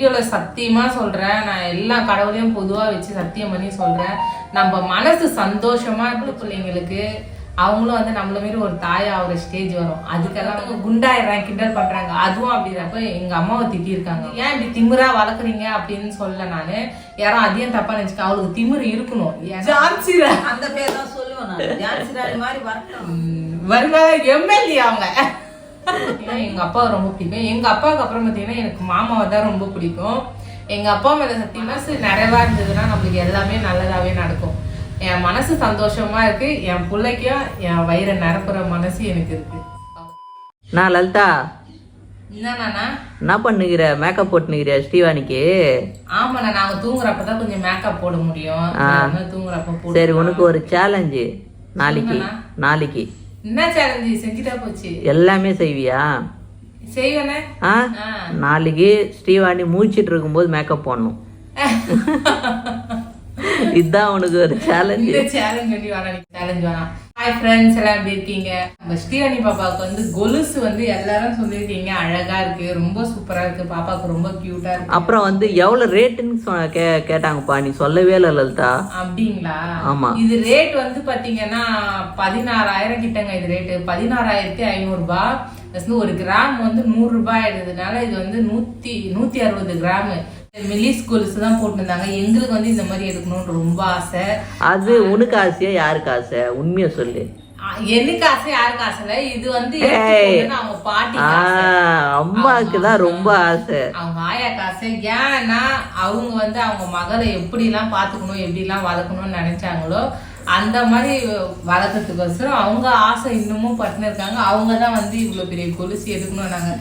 வீடியோல சத்தியமா சொல்றேன். நான் எல்லா கடவுளையும் பொதுவா வச்சு சத்தியம் பண்ணி சொல்றேன். நம்ம மனசு சந்தோஷமா இருக்கிற பிள்ளைங்களுக்கு. அவங்களும் வந்து நம்மள மாரி ஒரு தாயா ஒரு ஸ்டேஜ் வரும். அதுக்கெல்லாம் அவங்க குண்டாயிடுறாங்க கிண்டல் பண்றாங்க. அதுவும் அப்படின்றப்ப எங்க அம்மாவை திட்டியிருக்காங்க. ஏன் இப்படி திமிரா வளர்க்குறீங்க? அப்படின்னு சொல்ல நானு. யாரும் அதையும் தப்பா நினைச்சுக்க அவளுக்கு திமிரு இருக்கணும். ஜான்சி அந்த பேர் தான் சொல்லுவேன் நான். ஜான்சி ராணி மாதிரி வருவாங்க. எம்எல்ஏ அவங்க. ஏன்னா எங்க அப்பாவை ரொம்ப பிடிக்கும். எங்க அப்பாவுக்கு அப்புறம் பாத்தீங்கன்னா எனக்கு மாமாவை தான் ரொம்ப பிடிக்கும். எங்க அப்பா மேல சத்தியமா சரி நிறைவா இருந்ததுன்னா நம்மளுக்கு எல்லாமே நல்லதாவே நடக்கும். என் மனசு சந்தோஷமா இருக்கு. என் பிள்ளைக்கும் என் வயிறை நிரப்புற மனசு எனக்கு இருக்கு. நான் லலிதா. என்ன பண்ணுகிற? மேக்கப் போட்டுனுக்கிறியா ஸ்ரீவாணிக்கு? ஆமாண்ணா நாங்க தூங்குறப்பதான் கொஞ்சம் மேக்கப் போட முடியும். தூங்குறப்ப சரி உனக்கு ஒரு சேலஞ்சு நாளைக்கு. நாளைக்கு. என்ன சேலஞ்சு செஞ்சுட்டா போச்சு. எல்லாமே செய்வியா? செய்வேனே. ஆ. நாளைக்கு ஸ்ரீவாணி மூச்சிட்டு இருக்கும்போது மேக்கப் போடணும். இதுதான் உனக்கு ஒரு சேலஞ்சு சேலஞ்ச் வேணாம் சேலஞ்ச் வேணாம். ஹாய் ஃப்ரெண்ட்ஸ் எல்லாம் எப்படி இருக்கீங்க? நம்ம ஸ்ரீவாணி பாப்பாவுக்கு வந்து கொலுசு வந்து எல்லாரும் சொல்லியிருக்கீங்க. அழகா இருக்கு ரொம்ப சூப்பரா இருக்கு. பாப்பாவுக்கு ரொம்ப கியூட்டா இருக்கு. அப்புறம் வந்து எவ்வளவு ரேட்டுன்னு கே கேட்டாங்கப்பா. நீ சொல்லவே இல்லை லலிதா. அப்படிங்களா? ஆமா. இது ரேட் வந்து பாத்தீங்கன்னா பதினாறாயிரம் கிட்டங்க இது ரேட்டு பதினாறாயிரத்தி ஐநூறு ரூபாய் Plus வந்து ஒரு கிராம் வந்து நூறு ரூபாய் ஆயிடுறதுனால இது வந்து நூத்தி நூத்தி அறுபது கிராம் மில்லிஸ் கொலுசு தான் போட்டிருந்தாங்க. எங்களுக்கு வந்து இந்த மாதிரி எடுக்கணும்னு ரொம்ப ஆசை. அது உனக்கு ஆசையா யாருக்கு ஆசை? உண்மையை சொல்லு. எனக்கு ஆசை யாருக்கு ஆசை இல்ல. இது வந்து அவங்க பாட்டி அம்மாவுக்கு தான் ரொம்ப ஆசை. அவங்க ஆயா காசு ஏன்னா அவங்க வந்து அவங்க மகளை எப்படிலாம் பார்த்துக்கணும் எப்படிலாம் வளர்க்கணும்னு நினைச்சாங்களோ அந்த மாதிரி வளர்க்கறதுக்கோசரம் அவங்க ஆசை இன்னமும் பட்டுன்னு இருக்காங்க. அவங்க தான் வந்து இவ்வளோ பெரிய கொலுசு எடுக்கணும் நாங்க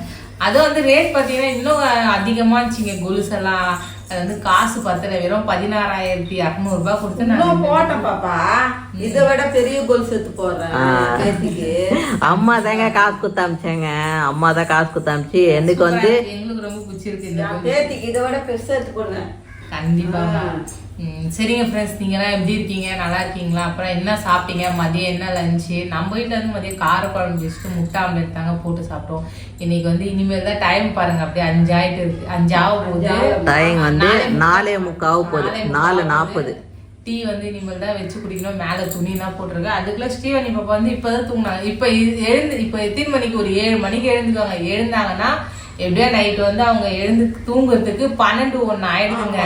அது வந்து ரேட் பார்த்தீங்கன்னா இன்னும் அதிகமாக இருந்துச்சுங்க கொலுசெல்லாம் அது வந்து காசு பத்தல. வெறும் பதினாறாயிரத்தி இரநூறுபா கொடுத்து நான் போட்டேன் பாப்பா. இதை விட பெரிய கோல் சேர்த்து போடுறேன். அம்மா தாங்க காசு குத்தாமிச்சாங்க அம்மா தான் காசு குத்தாமிச்சு எனக்கு வந்து எங்களுக்கு ரொம்ப பிடிச்சிருக்கு பேத்திக்கு இதை விட பெருசா எடுத்து போடுறேன். கண்டிப்பா ம், சரிங்க ஃப்ரெண்ட்ஸ் நீங்களாம் எப்படி இருக்கீங்க? நல்லா இருக்கீங்களா? அப்புறம் என்ன சாப்பிட்டீங்க? மதியம் என்ன லஞ்சு நம்ம வீட்டில் இருந்து மதியம் காரக்குழம்பு வச்சுட்டு முட்டை ஆம்லெட் தாங்க போட்டு சாப்பிட்டோம். இன்னைக்கு வந்து இனிமேல் தான் டைம் பாருங்க. அப்படியே அஞ்சாயிட்டு இருக்கு. அஞ்சாக போகுது டைம் வந்து நாலே முக்காவு போகுது நாலு நாற்பது. டீ வந்து இனிமேல் தான் வச்சு குடிக்கணும். மேலே துணிலாம் போட்டிருக்கு அதுக்குள்ள ஸ்ரீவனி பாப்பா வந்து இப்போதான் தூங்கினாங்க. இப்போ இது- எழுந்து இப்போ எத்தனை மணிக்கு? ஒரு ஏழு மணிக்கு எழுந்துக்குவாங்க. எழுந்தாங்கன்னா எப்படியோ நைட்டு வந்து அவங்க எழுந்து தூங்குறதுக்கு பன்னெண்டு ஒன்று ஆயிடுதுங்க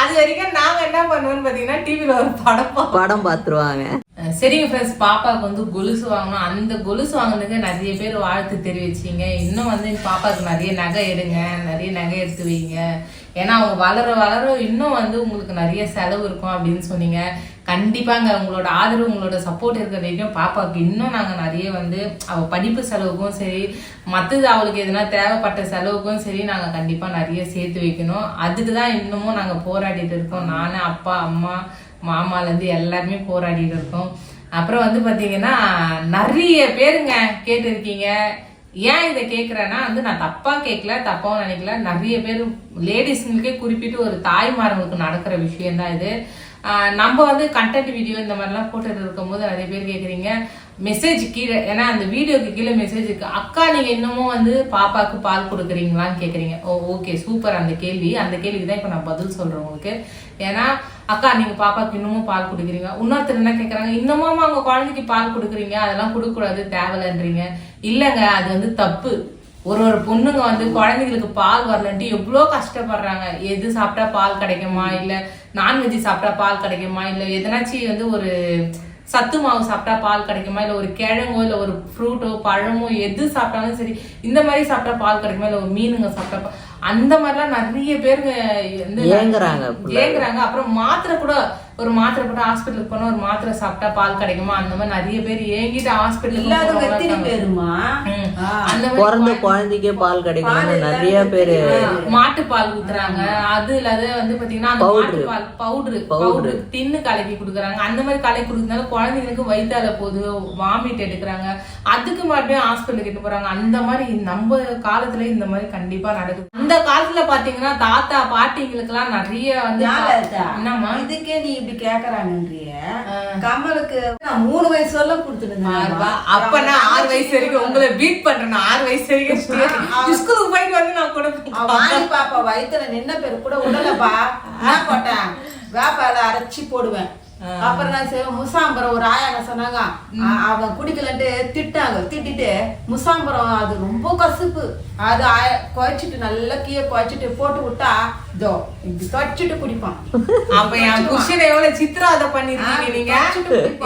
அது வரைக்கும் நாங்க என்ன பண்ணுவோம்னு பாத்தீங்கன்னா டிவில ஒரு படம் பார்ப்போம். படம் பார்த்துருவாங்க அஹ் சரிங்க ஃப்ரெண்ட்ஸ் பாப்பாவுக்கு வந்து கொலுசு வாங்கணும். அந்த கொலுசு வாங்கினதுக்கு நிறைய பேர் வாழ்த்து தெரிவிச்சீங்க. இன்னும் வந்து பாப்பாவுக்கு நிறைய நகை எடுங்க நிறைய நகை எடுத்து வைங்க. ஏன்னா அவங்க வளர வளர இன்னும் வந்து உங்களுக்கு நிறைய செலவு இருக்கும் அப்படின்னு சொன்னீங்க. கண்டிப்பாங்க உங்களோட ஆதரவு உங்களோட சப்போர்ட் இருக்கிற வரைக்கும் பாப்பாவுக்கு இன்னும் நாங்கள் நிறைய வந்து அவள் படிப்பு செலவுக்கும் சரி மற்றது அவளுக்கு எதனா தேவைப்பட்ட செலவுக்கும் சரி நாங்கள் கண்டிப்பாக நிறைய சேர்த்து வைக்கணும். அதுக்கு தான் இன்னமும் நாங்கள் போராடிட்டு இருக்கோம். நான் அப்பா அம்மா மாமாலேருந்து எல்லாருமே போராடிட்டு இருக்கோம். அப்புறம் வந்து பார்த்தீங்கன்னா நிறைய பேருங்க கேட்டிருக்கீங்க. ஏன் இதை கேட்குறேன்னா வந்து நான் தப்பாக கேட்கல தப்பாகவும் நினைக்கல. நிறைய பேர் லேடிஸுங்களுக்கே குறிப்பிட்டு ஒரு தாய்மார்களுக்கு நடக்கிற விஷயம் தான் இது. நம்ம வந்து கண்டென்ட் வீடியோ இந்த மாதிரிலாம் போட்டுட்டு இருக்கும்போது நிறைய பேர் கேட்குறீங்க மெசேஜ் கீழே ஏன்னா அந்த வீடியோக்கு கீழே மெசேஜ் இருக்கு. அக்கா நீங்க இன்னமும் வந்து பாப்பாக்கு பால் கொடுக்குறீங்களான்னு கேட்குறீங்க ஓ ஓகே சூப்பர் அந்த கேள்வி அந்த கேள்விக்கு தான் இப்போ நான் பதில் சொல்றேன் உங்களுக்கு. ஏன்னா அக்கா நீங்க பாப்பாக்கு இன்னமும் பால் கொடுக்குறீங்க. இன்னொருத்தர் என்ன கேட்குறாங்க இன்னமும் அவங்க குழந்தைக்கு பால் கொடுக்குறீங்க. அதெல்லாம் கொடுக்கக்கூடாது தேவையில்லைன்றீங்க. இல்லைங்க அது வந்து தப்பு. ஒரு ஒரு பொண்ணுங்க வந்து குழந்தைங்களுக்கு பால் வரலன்ட்டு எவ்வளோ கஷ்டப்படுறாங்க. எது சாப்பிட்டா பால் கிடைக்குமா? இல்ல நான்வெஜ் சாப்பிட்டா பால் கிடைக்குமா? இல்ல எதனாச்சும் வந்து ஒரு சத்து மாவு சாப்பிட்டா பால் கிடைக்குமா? இல்ல ஒரு கிழங்கோ இல்ல ஒரு ஃப்ரூட்டோ பழமோ எது சாப்பிட்டாலும் சரி இந்த மாதிரி சாப்பிட்டா பால் கிடைக்குமா? இல்ல ஒரு மீனுங்க சாப்பிட்டா அந்த மாதிரிலாம் நிறைய பேருங்க வந்து ஏங்குறாங்க. ஏங்குறாங்க. அப்புறம் மாத்திரை கூட ஒரு மாத்திரை போட்டு ஹாஸ்பிட்டலுக்கு போனா ஒரு மாத்திரை சாப்பிட்டா பால் கிடைக்குமா? அந்த மாதிரி நிறைய பேர் ஏங்கிட்டு இல்லாதவங்க எத்தனை ஹாஸ்பிட்டலுக்கு பேருமா? பிறந்த குழந்தைக்கே பால் கிடைக்கணும்னு நிறைய பேரு மாட்டு பால் ஊத்துறாங்க. அது இல்லாத வந்து பாத்தீங்கன்னா அந்த மாட்டு பால் பவுடர். பவுடர். டின்னு கலக்கி கொடுக்குறாங்க. அந்த மாதிரி கலக்கி கொடுக்கறதுனால குழந்தைங்களுக்கு வயித்தால போகுது வாமிட் எடுக்கிறாங்க. அதுக்கு மறுபடியும் ஹாஸ்பிட்டல் கிட்ட போறாங்க. அந்த மாதிரி நம்ம காலத்துல இந்த மாதிரி கண்டிப்பா நடக்குது. அந்த காலத்துல பாத்தீங்கன்னா தாத்தா பாட்டிங்களுக்கு எல்லாம் நிறைய வந்து? என்னம்மா? இதுக்கே நீ இப்படி கேக்குறாங்கன்றிய. கமலுக்கு மூணு வயசு வரலாம் ஆறுபா. அப்ப நான் ஆறு வயசு வரைக்கும் உங்களை பீட் பண்றேன். நான் ஆறு வயசு வரைக்கும் ஸ்கூலுக்கு போயிட்டு வந்து நான் கூட பாப்பா வயித்துல நின்ன பேரு கூட உடலப்பா. என்ன போட்டேன்? வேப்பால அரைச்சி போடுவேன். அப்புறம் நான் செய்வேன் முசாம்பரம் ஒரு ஆயா என்ன சொன்னாங்க அவன் குடிக்கலன்ட்டு திட்டாங்க. திட்டிட்டு முசாம்பரம் அது ரொம்ப கசுப்பு. அது ஆய- குழைச்சிட்டு நல்லா கீழே குழைச்சிட்டு போட்டு விட்டா இதோ இப்படி குழைச்சிட்டு குடிப்பான். அப்ப என் புருஷனை எவ்வளவு சித்திராத பண்ணிருக்கீங்க நீங்க? சொல்றேன்.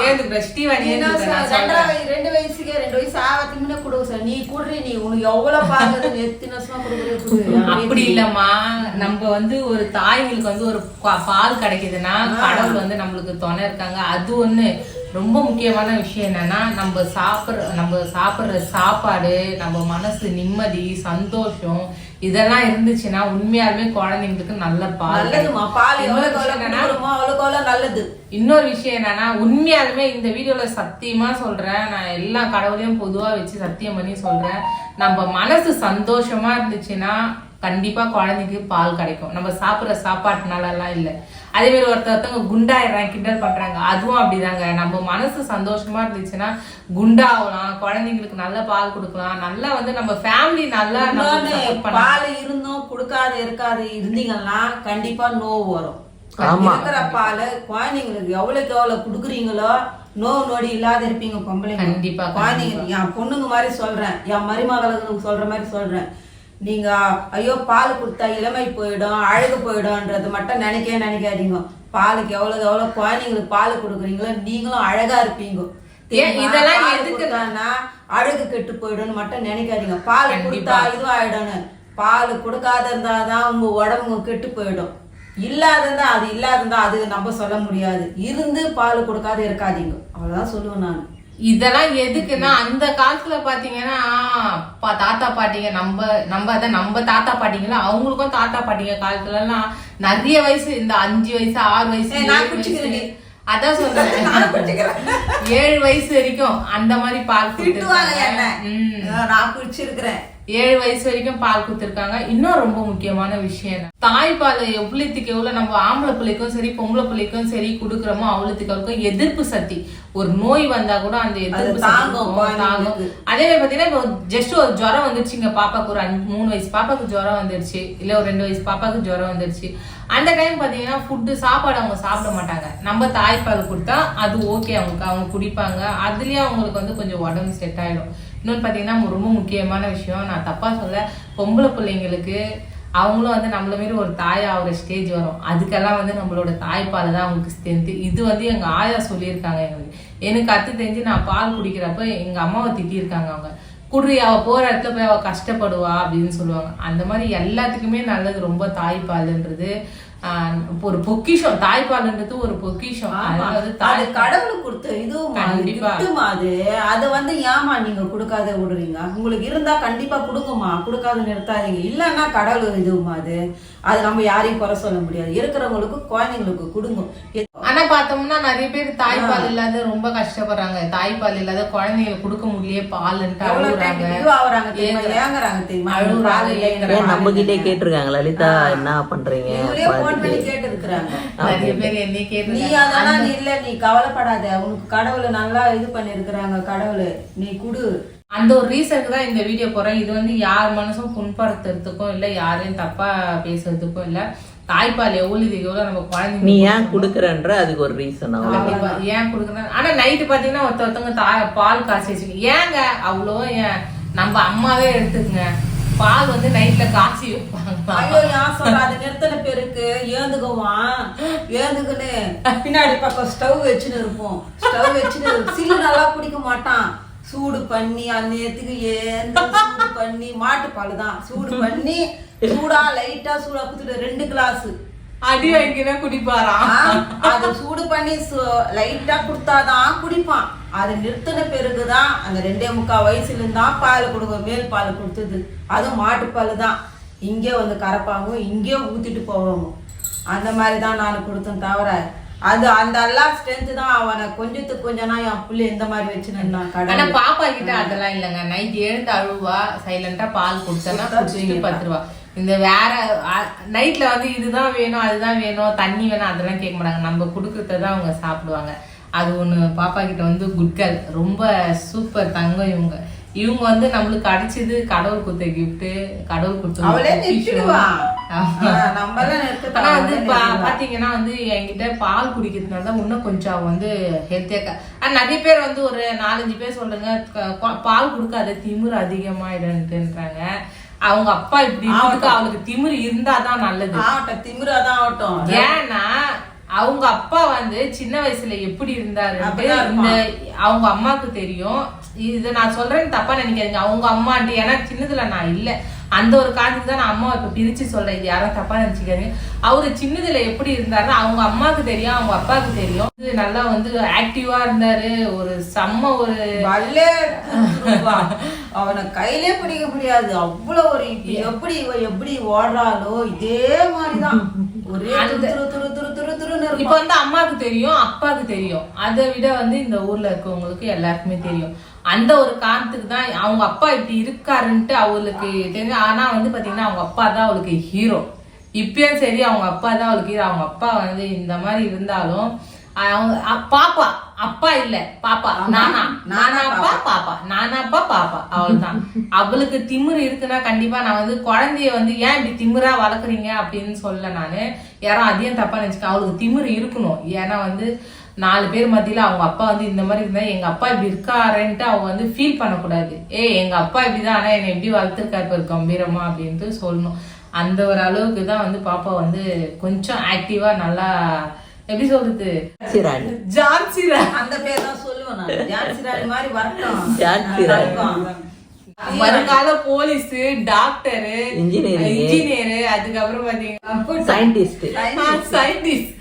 வயசு ரெண்டு வயசுக்கே ரெண்டு வயசு ஆவத்துக்கு முன்ன கொடுக்க சார். நீ குடுறி நீ உனக்கு எவ்வளவு பாக்குறது எத்தனை வருஷமா கொடுக்குறது குடு அப்படி இல்லம்மா. நம்ம வந்து ஒரு தாய்களுக்கு வந்து ஒரு பால் கிடைக்குதுன்னா கடவுள் வந்து நம்மளுக்கு துணை இருக்காங்க. அது ஒண்ணு. ரொம்ப முக்கியமான விஷயம் என்னன்னா நம்ம சாப்பிடுற நம்ம சாப்பிடுற சாப்பாடு நம்ம மனசு நிம்மதி சந்தோஷம் இதெல்லாம் இருந்துச்சுன்னா உண்மையாலுமே குழந்தைங்களுக்கு நல்ல பால் நல்லது. இன்னொரு விஷயம் என்னன்னா உண்மையாலுமே இந்த வீடியோல சத்தியமா சொல்றேன். நான் எல்லா கடவுளையும் பொதுவா வச்சு சத்தியம் பண்ணி சொல்றேன். நம்ம மனசு சந்தோஷமா இருந்துச்சுன்னா கண்டிப்பா குழந்தைக்கு பால் கிடைக்கும். நம்ம சாப்பிடுற சாப்பாட்டுனால எல்லாம் இல்ல. அதே மாதிரி ஒருத்தவங்க குண்டாயிடுறாங்க கிண்டல் பண்றாங்க. அதுவும் அப்படிதாங்க. நம்ம மனசு சந்தோஷமா இருந்துச்சுன்னா குண்டாகலாம் குழந்தைங்களுக்கு நல்ல பால் கொடுக்கலாம். நல்லா வந்து நம்ம ஃபேமிலி நல்லா. பால் இருந்தும் கொடுக்காத இருக்காது இருந்தீங்கன்னா கண்டிப்பா நோவு வரும். இருக்கிற பால் குழந்தைங்களுக்கு எவ்வளவுக்கு எவ்வளவு குடுக்குறீங்களோ நோவு நொடி இல்லாத இருப்பீங்க பொம்பளைங்க. கண்டிப்பா, குழந்தைங்க என் பொண்ணுங்க மாதிரி சொல்றேன். என் மருமகளுக்கு சொல்ற மாதிரி சொல்றேன். நீங்க ஐயோ பால் கொடுத்தா இளமை போயிடும் அழகு போயிடும்ன்றது மட்டும் நினைக்கவே நினைக்காதீங்க. பாலுக்கு எவ்வளவு எவ்வளவு குழந்தைங்களுக்கு பால் கொடுக்குறீங்களோ நீங்களும் அழகா இருப்பீங்க? இதெல்லாம் பால் எதுக்கு? கொடுத்தான்னா அழகு கெட்டு போயிடும்னு மட்டும் நினைக்காதீங்க. பால். கொடுத்தா இதுவாயிடும்னு. பால் கொடுக்காத இருந்தாதான் உங்க உடம்பு கெட்டு போயிடும். இல்லாத இருந்தா அது இல்லாத இருந்தா அது நம்ம சொல்ல முடியாது. இருந்து பால் கொடுக்காத இருக்காதீங்க. அவ்வளவுதான் சொல்லுவேன் நான். இதெல்லாம் எதுக்குன்னா அந்த காலத்துல பாத்தீங்கன்னா தாத்தா பாட்டிங்க நம்ம நம்ம அதான் நம்ம தாத்தா பாட்டிங்களா அவங்களுக்கும் தாத்தா பாட்டிங்க காலத்துல எல்லாம் நிறைய வயசு இந்த அஞ்சு வயசு ஆறு வயசு. அதான் சொல்றேன் ஏழு வயசு வரைக்கும் அந்த மாதிரி. ம். நான் குடிச்சிருக்கிறேன் ஏழு வயசு வரைக்கும் பால் கொடுத்துருக்காங்க. இன்னும் ரொம்ப முக்கியமான விஷயம்? தாய்ப்பால் எவ்வளவுக்கு எவ்வளவு நம்ம ஆம்பளை பிள்ளைக்கும் சரி பொம்பளை பிள்ளைக்கும் சரி கொடுக்குறோமோ அவ்வளவுக்கு அவ்வளவுக்கு எதிர்ப்பு சக்தி. ஒரு நோய் வந்தா கூட அந்த எதிர்ப்பு தாங்கும். அதே மாதிரி பாத்தீங்கன்னா இப்போ ஜஸ்ட் ஒரு ஜுரம் வந்துருச்சுங்க பாப்பாக்கு ஒரு அஞ்சு மூணு வயசு பாப்பாக்கு ஜுரம் வந்துருச்சு. இல்ல ஒரு ரெண்டு வயசு பாப்பாக்கு ஜுரம் வந்துருச்சு. அந்த டைம் பாத்தீங்கன்னா ஃபுட்டு சாப்பாடு அவங்க சாப்பிட மாட்டாங்க. நம்ம தாய்ப்பால் கொடுத்தா அது ஓகே அவங்களுக்கு அவங்க குடிப்பாங்க. அதுலயே அவங்களுக்கு வந்து கொஞ்சம் உடம்பு செட் ஆயிடும். இன்னொன்று பார்த்தீங்கன்னா ரொம்ப முக்கியமான விஷயம். நான் தப்பாக சொல்ல பொம்பளை பிள்ளைங்களுக்கு அவங்களும் வந்து நம்மள மாரி ஒரு தாய் ஆகிற ஸ்டேஜ் வரும். அதுக்கெல்லாம் வந்து நம்மளோட தாய்ப்பால் தான் அவங்களுக்கு ஸ்ட்ரென்த்து இது வந்து எங்கள் ஆயா சொல்லியிருக்காங்க எங்களுக்கு. எனக்கு அத்து தெரிஞ்சு நான் பால் குடிக்கிறப்ப எங்கள் அம்மாவை திட்டியிருக்காங்க அவங்க. குடி அவள் போகிற இடத்துல போய் அவள் கஷ்டப்படுவா அப்படின்னு சொல்லுவாங்க. அந்த மாதிரி எல்லாத்துக்குமே நல்லது ரொம்ப தாய்ப்பால்ன்றது. ஒரு பொக்கிஷம் தாய்ப்பால்ன்றது ஒரு பொக்கிஷம். அது கடவுளுக்கு கொடுத்த இதுவும். அது அது. வந்து ஏமா நீங்க கொடுக்காத விடுறீங்க? உங்களுக்கு இருந்தா கண்டிப்பா கொடுங்கம்மா. கொடுக்காத நிறுத்தாதீங்க. இல்லன்னா கடவுள் இதுவுமா அது. அது நம்ம யாரையும் குறை சொல்ல முடியாது. இருக்கிறவங்களுக்கு குழந்தைங்களுக்கு கொடுங்க. ஆனா பார்த்தோம்னா நிறைய பேர் தாய்ப்பால் இல்லாத ரொம்ப கஷ்டப்படுறாங்க. தாய்ப்பால் இல்லாத குழந்தைங்களுக்கு கொடுக்க பால்ன்ட்டு அழுகுறாங்க. அழுகுறாங்க, பால் ஏன் நம்ம கிட்டே. கேட்டிருக்காங்க லலிதா என்ன பண்றீங்க? கேட்டு நிறைய பேர் என்னைய நீ கேட்டு அதெல்லாம் நீ இல்ல நீ கவலைப்படாத. உனக்கு கடவுள் நல்லா இது பண்ணிருக்கிறாங்க கடவுள் நீ குடு. அந்த ஒரு ரீசனுக்கு தான் இந்த வீடியோ போறேன் இது வந்து யார் மனசும் புண்படுத்துறதுக்கும் இல்ல யாரையும் தப்பா பேசுறதுக்கும் இல்ல. தாய்ப்பால் எவ்வளவு எவ்வளவு நம்ம நீ குழந்தைங்க ஏன் குடுக்கறன்ற அதுக்கு ஒரு ரீசன். ஏன் குடுக்குறேன்? ஆனா நைட்டு பாத்தீங்கன்னா ஒருத்த ஒருத்தவங்க தாய் பால் காய்ச்சி வச்சுங்க ஏங்க? அவ்வளோ ஏன்? நம்ம அம்மாவே எடுத்துக்கங்க. பால் வந்து நைட்ல காய்ச்சி வைப்பாங்க ஐயோ யார் சொல்ற அது நிறுத்தின பேருக்கு ஏந்துக்குவான். ஏந்துக்குன்னு. பின்னாடி பக்கம் ஸ்டவ் வச்சுன்னு இருப்போம். ஸ்டவ் வச்சுன்னு சில்லு நல்லா குடிக்க மாட்டான். சூடு பண்ணி அந்த நேரத்துக்கு ஏந்து சூடு பண்ணி மாட்டுப்பால் தான் சூடு பண்ணி சூடா லைட்டா சூடா குத்துட்டு ரெண்டு கிளாஸ் அடி வைக்கணும் குடிப்பாராம் அது சூடு பண்ணி லைட்டா குடுத்தாதான் குடிப்பான். அது நிறுத்தின பிறகுதான் அந்த ரெண்டே முக்கால் வயசுல இருந்தான் பால் கொடுங்க மேல் பால் கொடுத்தது. அதுவும் மாட்டுப்பால் தான் இங்கே வந்து கறப்பாங்க இங்கே ஊத்திட்டு போவாங்க. அந்த மாதிரி தான் நான் கொடுத்தேன் தவிர அது அந்த எல்லாம் ஸ்ட்ரென்த் தான் அவனை கொஞ்சத்துக்கு கொஞ்சனா என் புள்ளை இந்த மாதிரி வச்சுன்னு ஆனா பாப்பா கிட்ட அதெல்லாம் இல்லைங்க. நைட் எழுந்து அழுவா சைலண்டா பால் கொடுத்தனா குடிச்சிட்டு பத்து ரூபா இந்த வேற நைட்ல வந்து இதுதான் வேணும் அதுதான் வேணும் தண்ணி வேணும் அதெல்லாம் கேட்க மாட்டாங்க. நம்ம கொடுக்கறத தான் அவங்க சாப்பிடுவாங்க. அது ஒண்ணு பாப்பா கிட்ட வந்து குட் கேர்ள் ரொம்ப சூப்பர் தங்கம் இவங்க. இவங்க வந்து நம்மளுக்கு அடிச்சது கடவுள் கொடுத்த கிஃப்ட் கடவுள் கொடுத்த அவளே ஆனா வந்து பாத்தீங்கன்னா வந்து என்கிட்ட பால் குடிக்கிறதுனால தான் இன்னும் கொஞ்சம் வந்து ஹெல்த்தியா நிறைய பேர் வந்து ஒரு நாலஞ்சு பேர் சொல்லுங்க க- பா- பால் கொடுக்காத திமிரு அதிகமாயிடுன்றாங்க. அவங்க அப்பா இப்படி அவளுக்கு திமிரு இருந்தாதான் நல்லது. திமிராதான் ஆகட்டும். ஏன்னா அவங்க அப்பா வந்து சின்ன வயசுல எப்படி இருந்தாரு இந்த அவங்க அம்மாக்கு தெரியும். இத நான் சொல்றேன்னு தப்பா நினைக்காதீங்க. அவங்க அம்மாண்டி ஏன்னா சின்னதுல நான் இல்ல. அந்த ஒரு காரணத்துக்கு தான் நான் அம்மாவை இப்ப பிரிச்சு சொல்றேன். இது யாரும் தப்பா நினைச்சுக்காதீங்க. அவரு சின்னதுல எப்படி இருந்தாரு அவங்க அம்மாக்கு தெரியும் அவங்க அப்பாவுக்கு தெரியும். இது நல்லா வந்து ஆக்டிவா இருந்தாரு. ஒரு செம்ம ஒரு. அவனை கையிலே பிடிக்க முடியாது. அவ்வளவு ஒரு எப்படி எப்படி ஓடுறாளோ இதே மாதிரிதான். ஒரே துரு துரு துரு உள்ளுணர்வு இப்போ இப்ப வந்து அம்மாவுக்கு தெரியும் அப்பாவுக்கு தெரியும். அதை விட வந்து இந்த ஊர்ல இருக்கவங்களுக்கு எல்லாருக்குமே தெரியும். அந்த ஒரு காரணத்துக்கு தான் அவங்க அப்பா இப்படி இருக்காருன்ட்டு அவளுக்கு தெரியும். ஆனா வந்து பாத்தீங்கன்னா அவங்க அப்பா தான் அவளுக்கு ஹீரோ இப்பயும் சரி அவங்க அப்பா தான் அவளுக்கு ஹீரோ அவங்க அப்பா வந்து இந்த மாதிரி இருந்தாலும் பாப்பா. அப்பா இல்ல பாப்பா. நானா. நானா அப்பா பாப்பா. நானா அப்பா பாப்பா. அவள்தான் அவளுக்கு திமிரு இருக்குன்னா கண்டிப்பா நான் வந்து குழந்தைய வந்து ஏன் இப்படி திமிரா வளர்க்குறீங்க அப்படின்னு சொல்ல நானு. யாரும் அதையும் தப்பா நினைச்சுக்க அவளுக்கு திமிரு இருக்கணும். ஏன்னா வந்து நாலு பேர் மத்தியில அவங்க அப்பா வந்து இந்த மாதிரி இருந்தா எங்க அப்பா இப்படி இருக்காருன்ட்டு அவங்க வந்து ஃபீல் பண்ணக்கூடாது. ஏ எங்க அப்பா இப்படிதான் ஆனா என்னை எப்படி வளர்த்துருக்காரு பாரு கம்பீரமா அப்படின்ட்டு சொல்லணும். அந்த ஒரு அளவுக்கு தான் வந்து பாப்பா வந்து கொஞ்சம் ஆக்டிவா நல்லா எப்படி சொல்றது? சிராணி ஜான்சி ரா- அந்த பேர் தான் சொல்லுவேன் நான். ஜான்சி ராணி மாதிரி வரட்டும். ஜான்சி நல்லா ராணி. இருக்கும். வருங்கால போலீஸ் டாக்டர் Engineering. இன்ஜினியர் அதுக்கப்புறம் பாத்தீங்கன்னா சயின்டிஸ்ட் சயின்டிஸ்ட்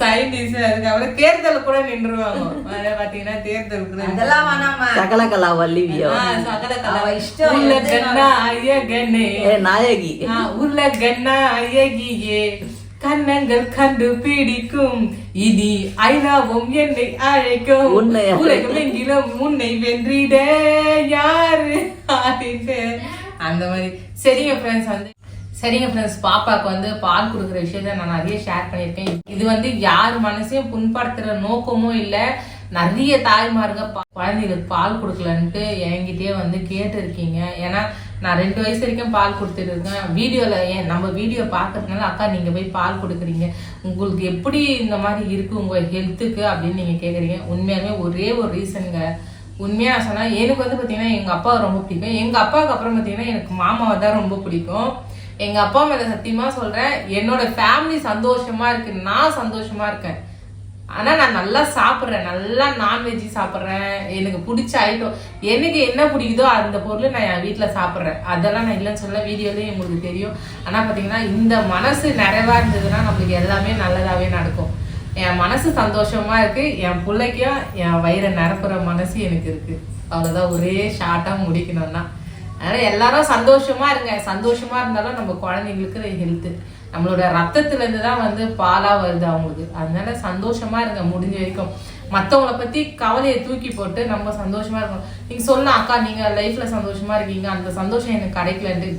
சயின்டிஸ்ட் அதுக்கப்புறம் தேர்தல் கூட நின்றுவாங்க. அது பாத்தீங்கன்னா தேர்தல் கூட அதெல்லாம் வேணாமா சகலகலா வல்லிவியோ ஆ, சகல அவ கலா இஷ்டம் உள்ள கண்ணா ஐயகனே ஏ நாயகி. உள்ள கண்ணா ஐயகியே கண்ணங்கள் கண்டு பிடிக்கும். இனி ஐநாவும் என்னை அழைக்கும். உன்னை. உலகம் எங்கிலும் உன்னை வென்றிட யாரு? அந்த மாதிரி. சரிங்க ஃப்ரெண்ட்ஸ் வந்து சரிங்க ஃப்ரெண்ட்ஸ் பாப்பாக்கு வந்து பால் கொடுக்குற விஷயத்த நான் நிறைய ஷேர் பண்ணியிருக்கேன். இது வந்து யார் மனசையும் புண்படுத்துற நோக்கமும் இல்லை. நிறைய தாய்மாருங்க பா- குழந்தைகளுக்கு பால் கொடுக்கலன்ட்டு என்கிட்டயே வந்து கேட்டு இருக்கீங்க ஏன்னா நான் ரெண்டு வயசு வரைக்கும் பால் கொடுத்துட்டு இருக்கேன் வீடியோவில் ஏன்? நம்ம வீடியோ பார்க்கறதுனால அக்கா நீங்கள் போய் பால் கொடுக்குறீங்க. உங்களுக்கு எப்படி இந்த மாதிரி இருக்கு? உங்கள் ஹெல்த்துக்கு அப்படின்னு நீங்கள் கேட்குறீங்க உண்மையாலுமே ஒரே ஒரு ரீசனுங்க உண்மையாக நான் சொன்னால் எனக்கு வந்து பார்த்தீங்கன்னா எங்கள் அப்பாவை ரொம்ப பிடிக்கும். எங்கள் அப்பாவுக்கு அப்புறம் பார்த்தீங்கன்னா எனக்கு மாமாவை தான் ரொம்ப பிடிக்கும். எங்கள் அப்பா மேலே சத்தியமாக சொல்கிறேன் என்னோட ஃபேமிலி சந்தோஷமாக இருக்கு. நான் சந்தோஷமாக இருக்கேன். ஆனால் நான் நல்லா சாப்பிட்றேன். நல்லா நான்வெஜ் சாப்பிட்றேன். எனக்கு பிடிச்ச ஐட்டம் எனக்கு என்ன பிடிக்குதோ அந்த பொருள் நான் என் வீட்டில் சாப்பிட்றேன். அதெல்லாம் நான் இல்லைன்னு சொல்ல வீடியோலேயும் உங்களுக்கு தெரியும். ஆனால் பார்த்தீங்கன்னா இந்த மனசு நிறைவா இருந்ததுன்னா நம்மளுக்கு எல்லாமே நல்லதாகவே நடக்கும். என் மனசு சந்தோஷமாக இருக்குது என் பிள்ளைக்கும் என் வயிறை நிரப்புற மனசு எனக்கு இருக்குது அவ்வளோதான் ஒரே ஷார்ட்டாக முடிக்கணும்னா. அதனால எல்லாரும் சந்தோஷமா இருங்க. சந்தோஷமா இருந்தாலும் நம்ம குழந்தைங்களுக்கு ஹெல்த் நம்மளோட ரத்தத்துல இருந்து தான் வந்து பாலா வருது அவங்களுக்கு. அதனால சந்தோஷமா இருங்க முடிஞ்ச வரைக்கும். மத்தவங்கள பத்தி கவலையை தூக்கி போட்டு நம்ம சந்தோஷமா இருக்கணும். நீங்க சொல்லலாம் அக்கா நீங்க லைஃப்ல சந்தோஷமா இருக்கீங்க. அந்த சந்தோஷம் எனக்கு கிடைக்கலன்ட்டு.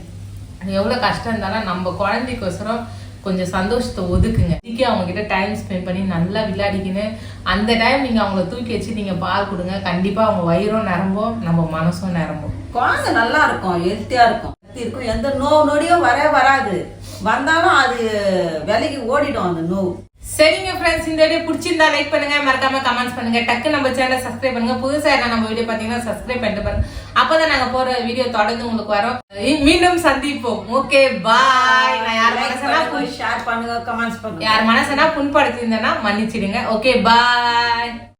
எவ்வளோ எவ்வளவு கஷ்டம் இருந்தாலும் நம்ம குழந்தைக்கோசரம் கொஞ்சம் சந்தோஷத்தை ஒதுக்குங்க. இதுக்கே அவங்க கிட்ட டைம் ஸ்பெண்ட் பண்ணி நல்லா விளையாடிக்கின்னு அந்த டைம் நீங்க அவங்கள தூக்கி வச்சு நீங்க பால் கொடுங்க. கண்டிப்பா அவங்க வயிறும் நிரம்பும் நம்ம மனசும் நிரம்பும். குழந்தை நல்லா இருக்கும் ஹெல்த்தியா இருக்கும். இருக்கும். எந்த நோவு நொடியும் வரவே வராது. வந்தாலும் அது விலைக்கு ஓடிடும் அந்த நோவு. சரிங்க ஃப்ரெண்ட்ஸ் இந்த வீடியோ பிடிச்சிருந்தா லைக் பண்ணுங்க. மறக்காம கமெண்ட்ஸ் பண்ணுங்க. டக்கு நம்ம சேனல் சப்ஸ்கிரைப் பண்ணுங்க. புதுசா என்ன நம்ம வீடியோ பாத்தீங்கன்னா சப்ஸ்கிரைப் பண்ணிட்டு பாருங்க. அப்பதான் நாங்க போற வீடியோ தொடர்ந்து உங்களுக்கு வரும். மீண்டும் சந்திப்போம். ஓகே பாய் நான் யார் மனசனா ஷேர் பண்ணுங்க கமெண்ட்ஸ் பண்ணுங்க. யார் மனசனா புண்படுத்தியிருந்தேன்னா மன்னிச்சிடுங்க. Okay bye